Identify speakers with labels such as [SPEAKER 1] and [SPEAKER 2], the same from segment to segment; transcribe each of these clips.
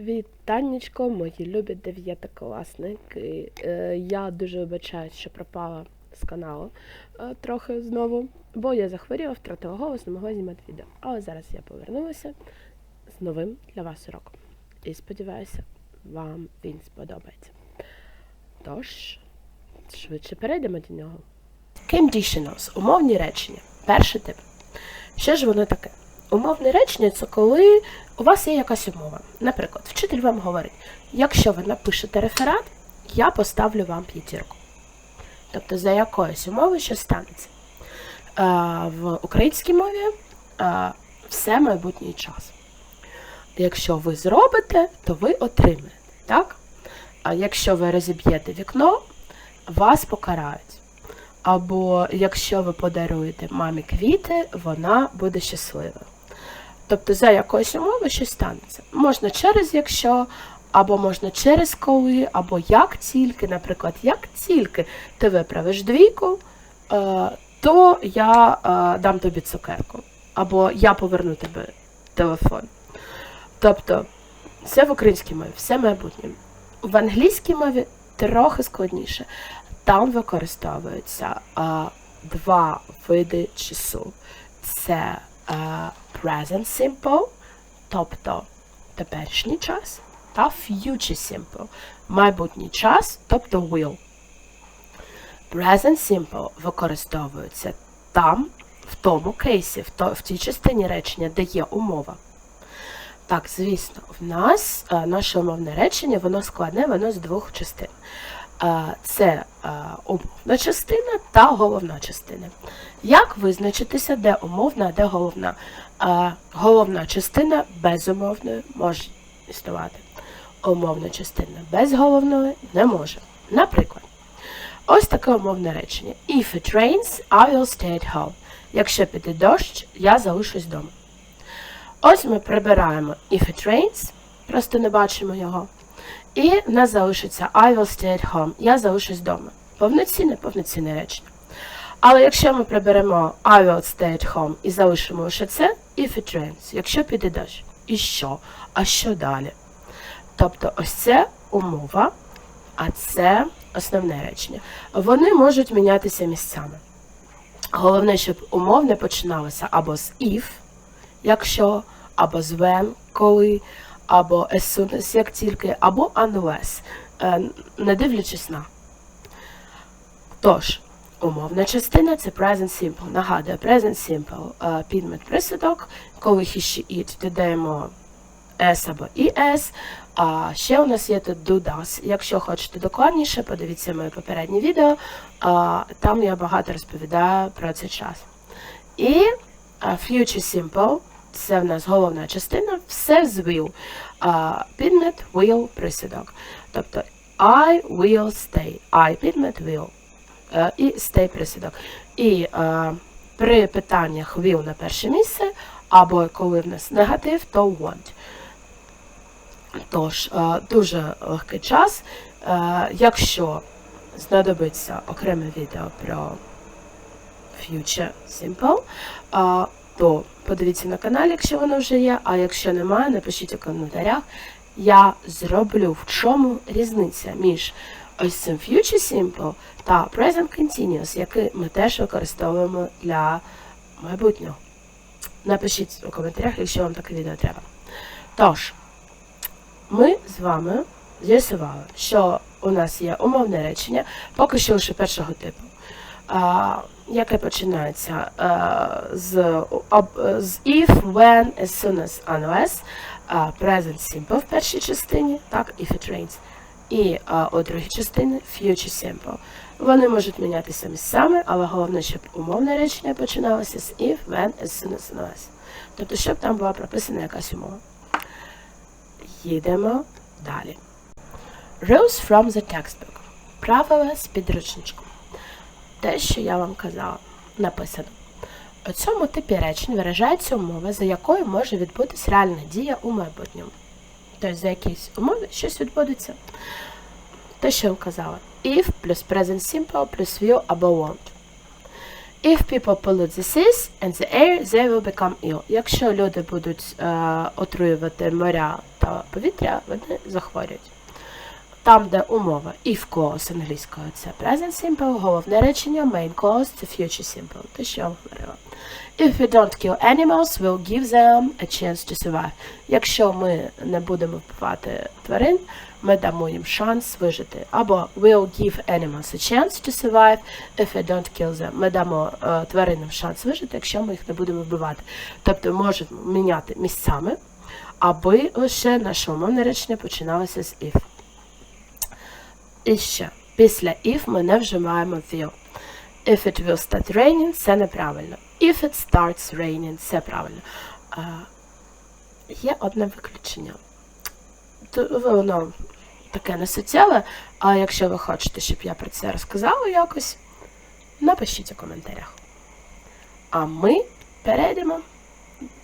[SPEAKER 1] Вітаннячко, мої любі дев'ятикласники. Е, Я дуже вибачаюсь, що пропала з каналу е, трохи знову, бо я захворіла, втратила голос, не могла знімати відео. Але зараз я повернулася з новим для вас уроком. І сподіваюся, вам він сподобається. Тож, швидше перейдемо до нього. Conditionals – умовні речення. Перший тип. Що ж воно таке? Умовне речення це коли у вас є якась умова. Наприклад, вчитель вам говорить, якщо ви напишете реферат, я поставлю вам п'ятірку. Тобто за якоюсь умови що станеться. В українській мові все майбутній час. Якщо ви зробите, то ви отримаєте. Так? А якщо ви розіб'єте вікно, вас покарають. Або якщо ви подаруєте мамі квіти, вона буде щасливою. Тобто за якоюсь умови щось станеться. Можна через якщо, або можна через коли, або як тільки, наприклад, як тільки ти виправиш двійку, е, то я е, дам тобі цукерку, або я поверну тобі телефон. Тобто, це в українській мові, все майбутнє. В англійській мові трохи складніше. Там використовуються а, два види часу. Це present simple, тобто теперішній час, та future simple, майбутній час, тобто will. Present simple використовується там, в тому кейсі, в, то, в тій частині речення, де є умова. Так, звісно, в нас наше умовне речення, воно складне, воно з двох частин. Це умовна частина та головна частина. Як визначитися, де умовна, де головна? Головна частина безумовною може існувати. Умовна частина без головної не може. Наприклад, ось таке умовне речення. If it rains, I will stay at home. Якщо піде дощ, я залишусь вдома. Ось ми прибираємо if it rains, просто не бачимо його. І в нас залишиться I will stay at home. Я залишусь вдома. Повноцінне, повноцінне речення. Але якщо ми приберемо I will stay at home і залишимо лише це, if it rains, якщо піде дощ. І що? А що далі? Тобто ось це умова, а це основне речення. Вони можуть мінятися місцями. Головне, щоб умов не починалося або з if, якщо, або з when, коли, або as soon as, як тільки, або unless, е, не дивлячись на. Тож, умовна частина це present simple. Нагадую, present simple е, підмет присудок, коли he, she, it додаємо S або ES. А ще у нас є тут do does. Якщо хочете докладніше, подивіться моє попереднє відео. Там я багато розповідаю про цей час. І а, future simple це в нас головна частина, все з will. А, підмет, will, присудок. Тобто I will stay. I підмет will. Е, і stay присудок. І е, при питаннях will на перше місце, або коли в нас негатив, то want. Тож, е, дуже легкий час. Е, Якщо знадобиться окреме відео про Future Simple, е, то подивіться на каналі, якщо воно вже є, а якщо немає, напишіть у коментарях. Я зроблю в чому різниця між ось цим Future Simple та Present Continuous, який ми теж використовуємо для майбутнього. Напишіть у коментарях, якщо вам таке відео треба. Тож, ми з вами з'ясували, що у нас є умовне речення, поки що лише першого типу, яке починається з, з if, when, as soon as, unless, present simple в першій частині, так, if it rains, і у другій частині future simple. Вони можуть мінятися місцями, але головне, щоб умовне речення починалося з if, when, as soon as, unless. Тобто, щоб там була прописана якась умова. Їдемо далі. Rules from the textbook. Правила з підручничку. Те, що я вам казала, написано. У цьому типі речень виражається умова, за якою може відбутись реальна дія у майбутньому. Тобто за якісь умови щось відбудеться. Те, що я вам казала. If плюс present simple плюс will або won't. If people pollute the seas and the air, they will become ill. Якщо люди будуть е, отруювати моря та повітря, вони захворюють. Там, де умова if clause англійською, це present simple, головне речення, main clause це future simple. Те, що я говорила. If we don't kill animals, we'll give them a chance to survive. Якщо ми не будемо вбивати тварин, ми дамо їм шанс вижити. Або we'll give animals a chance to survive if we don't kill them. Ми дамо е, тваринам шанс вижити, якщо ми їх не будемо вбивати. Тобто можемо міняти місцями, аби лише наше умовне речення починалося з if. І ще, після if ми не вживаємо will. If it will start raining, це неправильно. If it starts raining, це правильно. А, є одне виключення. Воно таке не суттєве, а якщо ви хочете, щоб я про це розказала якось, напишіть у коментарях. А ми перейдемо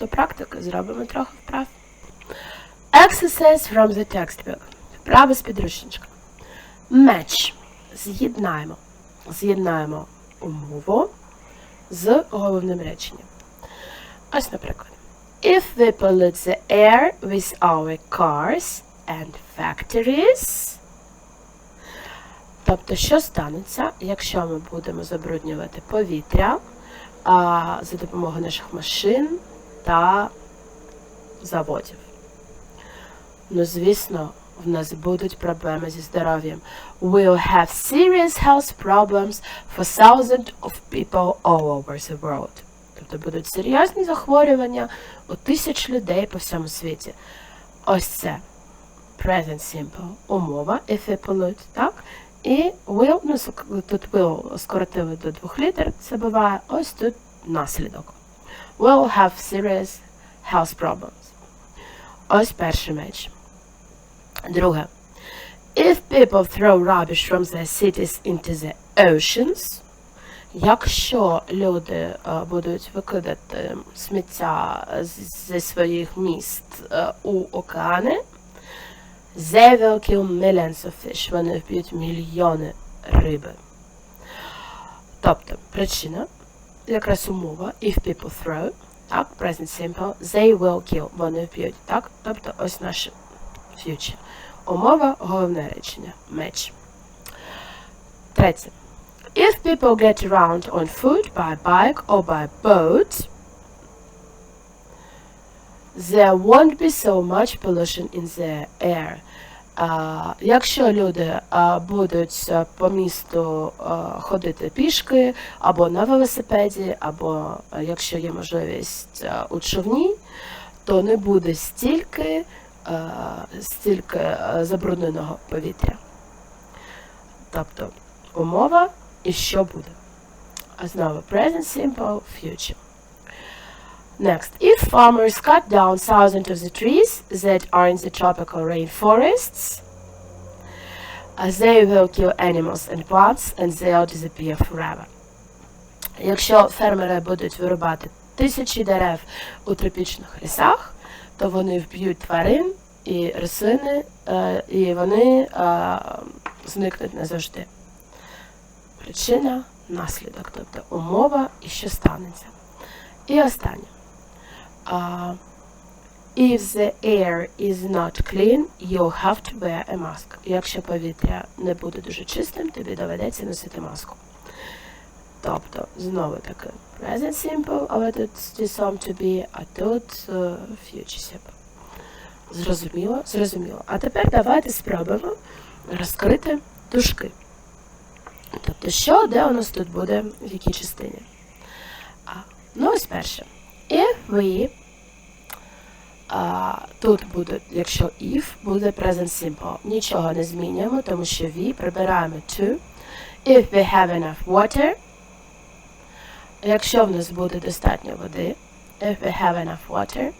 [SPEAKER 1] до практики, зробимо трохи вправ. Exercise from the textbook. Вправи з підручничка. Match. З'єднаємо. З'єднаємо умову з головним реченням. Ось, наприклад. If we pollute the air with our cars and factories. Тобто, що станеться, якщо ми будемо забруднювати повітря а, за допомогою наших машин та заводів? Ну, звісно, в нас будуть проблеми зі здоров'ям. We'll have serious health problems for thousands of people all over the world. Тобто будуть серйозні захворювання у тисяч людей по всьому світі. Ось це present simple умова, if we pollute, так? І will, ну, тут will скоротили до двох літер, це буває, ось тут наслідок. Will have serious health problems. Ось перший меч. Друге. If people throw rubbish from their cities into the oceans, якщо люди е, будуть викидати сміття зі своїх міст е, у океани, they will kill millions of fish. Вони вб'ють мільйони риби. Тобто, причина, якраз умова, if people throw, так, present simple, they will kill, вони вб'ють, так, тобто ось наше future. Умова, головне речення, меч. Третє. If people get around on foot by bike or by boat, there won't be so much pollution in the air. А, якщо люди а, будуть а, по місту а, ходити пішки або на велосипеді, або а, якщо є можливість а, у човні, то не буде стільки, стільки забрудненого повітря. Тобто умова і що буде. А знову present simple future. Next, if farmers cut down thousands of the trees that are in the tropical rainforests, uh, they will kill animals and plants and they'll disappear forever. Якщо фермери будуть вирубати тисячі дерев у тропічних лісах, то вони вб'ють тварин і рослини, е, і вони е, зникнуть назавжди. Причина наслідок, тобто умова і що станеться. І останнє. If the air is not clean, you'll have to wear a mask. Якщо повітря не буде дуже чистим, тобі доведеться носити маску. Тобто, знову таки, present simple, але тут some to be, а тут uh, future simple. Зрозуміло? Зрозуміло. А тепер давайте спробуємо розкрити дужки. Тобто, що, де у нас тут буде, в якій частині? А, ну, ось перше. If we, а, тут буде, якщо if, буде present simple. Нічого не змінюємо, тому що we прибираємо to. If we have enough water, якщо в нас буде достатньо води, if we have enough water,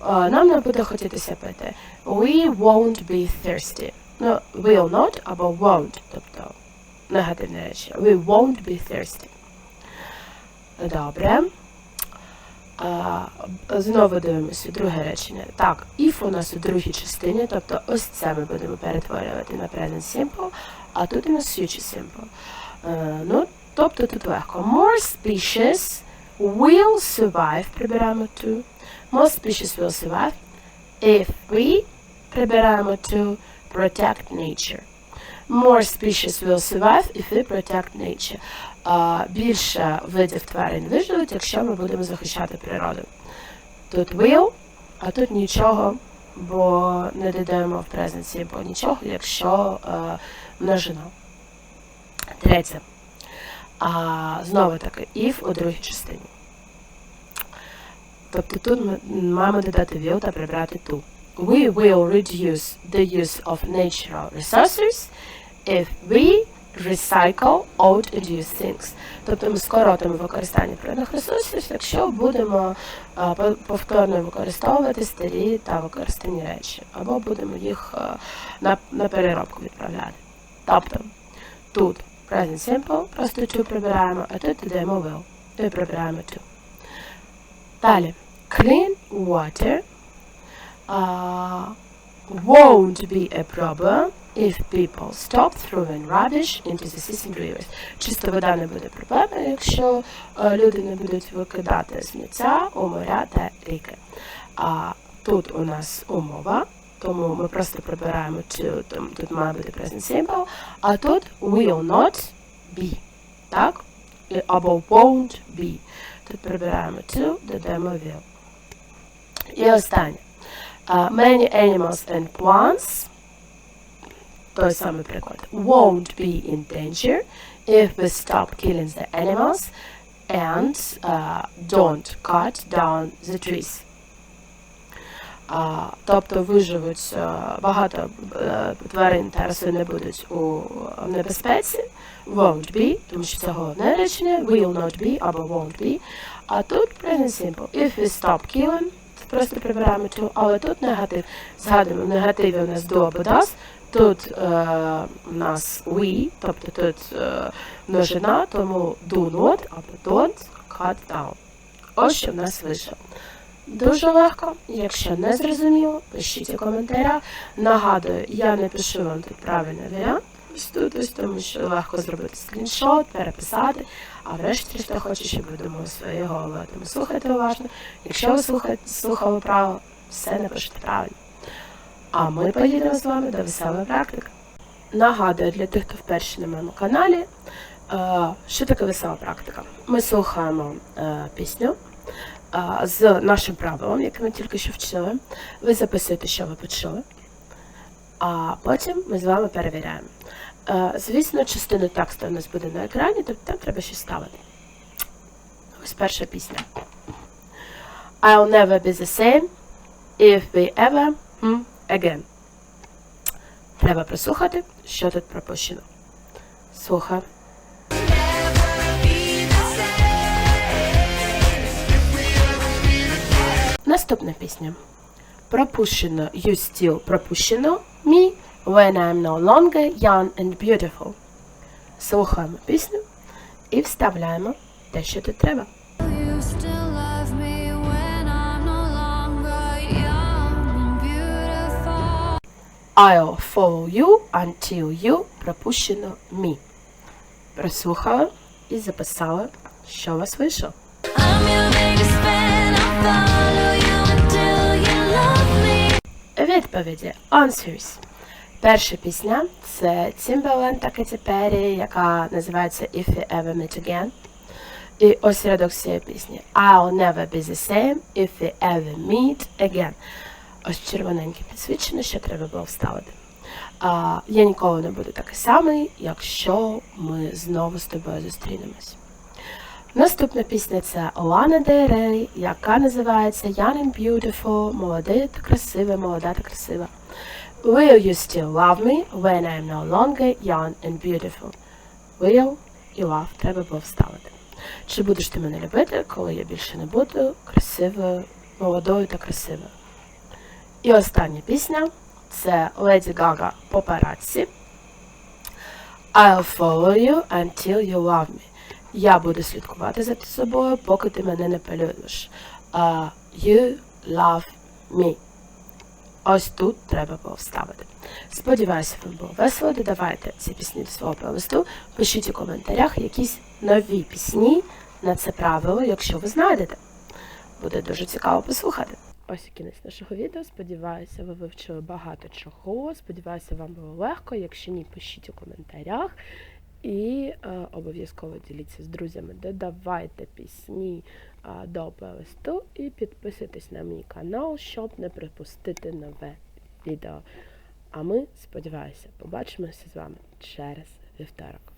[SPEAKER 1] а, нам не буде хотітися пити. We won't be thirsty. Ну, will not або won't, тобто негативне речі. We won't be thirsty. Добре. Знову дивимося друге речення. Так, if у нас у другій частині, тобто ось це ми будемо перетворювати на present simple, а тут у нас future simple. Е, ну, Тобто тут легко. More species will survive, прибираємо to. More species will survive if we прибираємо to protect nature. More species will survive if we protect nature. А, більше видів тварин виживуть, якщо ми будемо захищати природу. Тут will, а тут нічого, бо не додаємо в презенці, бо нічого, якщо е, множина. Третє. А, знову таки, if у другій частині. Тобто тут ми маємо додати will та прибрати to. We will reduce the use of natural resources if we recycle old and used things. Тобто ми скоротимо використання природних ресурсів, якщо будемо а, повторно використовувати старі та використані речі, або будемо їх а, на, на переробку відправляти. Тобто тут present simple, просто to прибираємо, а тут додаємо will. І прибираємо to. Далі. Clean water uh, won't be a problem if people stop throwing rubbish into the and rivers. Чиста вода не буде проблемою, якщо е, люди не будуть викидати сміття у моря та ріки. А тут у нас умова, тому ми просто прибираємо to, там, тут має бути present simple, а тут will not be. Так? І- Або won't be. Тут прибираємо to, додаємо will. І останнє. Uh, many animals and plants, той самий приклад, won't be in danger if we stop killing the animals and uh, don't cut down the trees. Тобто виживуть е, багато е, тварин та рослин не будуть у небезпеці. Won't be, тому що це головне речення, will not be або won't be. А тут present simple. If we stop killing, просто прибираємо to, але тут негатив. Згадуємо, в негативі у нас do або does. Тут е, у нас we, тобто тут е, множина, тому do not або don't cut down. Ось що в нас вийшло. Дуже легко. Якщо не зрозуміло, пишіть у коментарях. Нагадую, я не пишу вам тут правильний варіант. Ось тому що легко зробити скріншот, переписати, а врешті хто хоче, щоб ви думали своєю головою. Тому слухайте уважно. Якщо ви слухаєте, слухали право, все напишете правильно. А ми поїдемо з вами до веселої практики. Нагадую для тих, хто вперше на моєму каналі, е, що таке весела практика. Ми слухаємо е, пісню з нашим правилом, яке ми тільки що вчили. Ви записуєте, що ви почули, а потім ми з вами перевіряємо. Е, Звісно, частину тексту у нас буде на екрані, тобто там треба щось ставити. Ось перша пісня. I'll never be the same if we ever again. Треба прослухати, що тут пропущено. Слухаємо. Наступна пісня. Пропущено you still пропущено me when I'm no longer young and beautiful. Слухаємо пісню і вставляємо те, що тут треба.
[SPEAKER 2] I'm.
[SPEAKER 1] I'll follow you until you пропущено me. Прослухали і записали, що у вас вийшло.
[SPEAKER 2] I'm your biggest fan. I'll
[SPEAKER 1] Відповіді Answers. Перша пісня це Timbaland та Katy Perry, яка називається If We Ever Meet Again. І ось рядок цієї пісні. I'll never be the same if we ever meet again. Ось червоненьке підсвічено, що треба було вставити. А, я ніколи не буду такий самий, якщо ми знову з тобою зустрінемось. Наступна пісня це Лана Дель Рей, яка називається Young and Beautiful, молодий та красивий, молода та красива. Will you still love me when I'm no longer young and beautiful? Will і love треба було вставити. Чи будеш ти мене любити, коли я більше не буду красивою, молодою та красивою? І остання пісня це Леді Гага Paparazzi. I'll follow you until you love me. Я буду слідкувати за собою, поки ти мене не полюбиш. Uh, you love me. ось тут треба було вставити. Сподіваюся, вам було весело. Додавайте ці пісні до свого плейлисту. Пишіть у коментарях якісь нові пісні на це правило, якщо ви знайдете. Буде дуже цікаво послухати. Ось і кінець нашого відео. Сподіваюся, ви вивчили багато чого. Сподіваюся, вам було легко. Якщо ні, пишіть у коментарях. І е, обов'язково діліться з друзями, додавайте пісні е, до плейлисту і підписуйтесь на мій канал, щоб не пропустити нове відео. А ми, сподіваюся, побачимося з вами через вівторок.